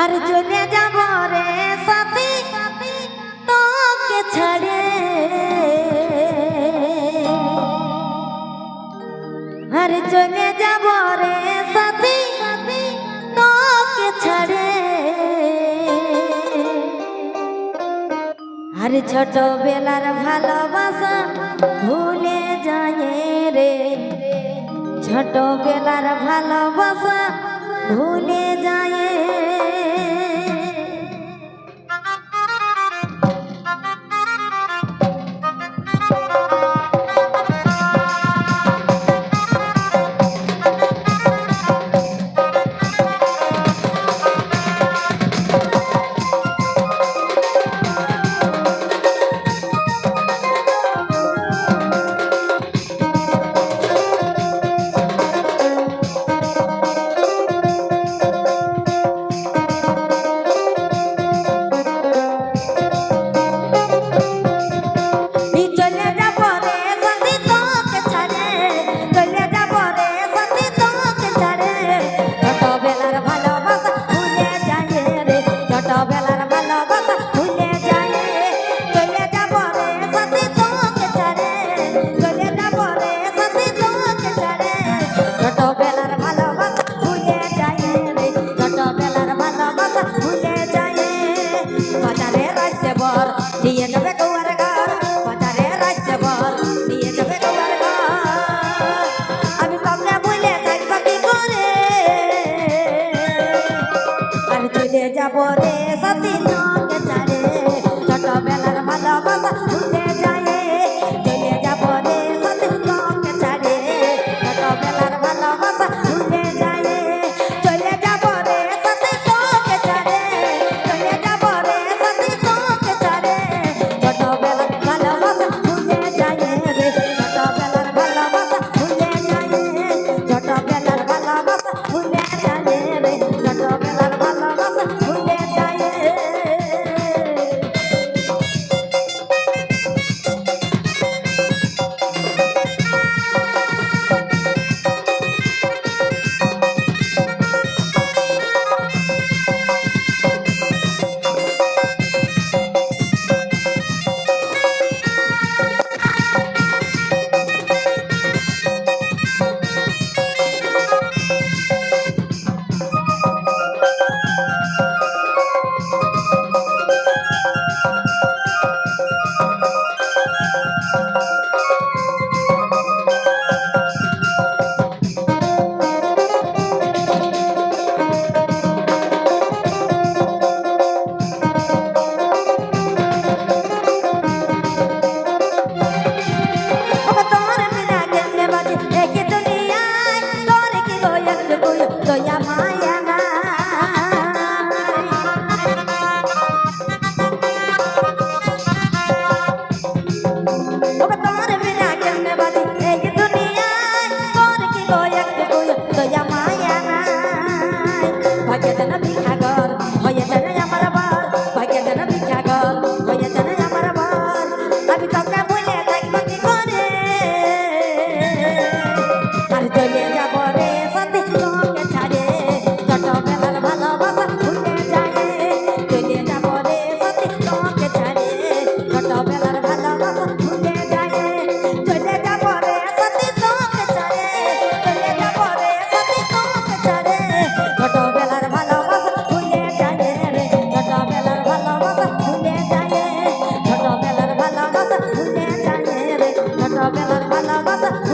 আর চলে যাব রে সাথী, তোকে ছাড়ে। আর চলে যাব রে সাথী, তোকে ছাড়ে। আর ছোটবেলার ভালোবাসা ভুলে যায় রে। ছোটবেলার ভালোবাসা भूले जाए। যাব রে সতীন cena 啦啦啦啦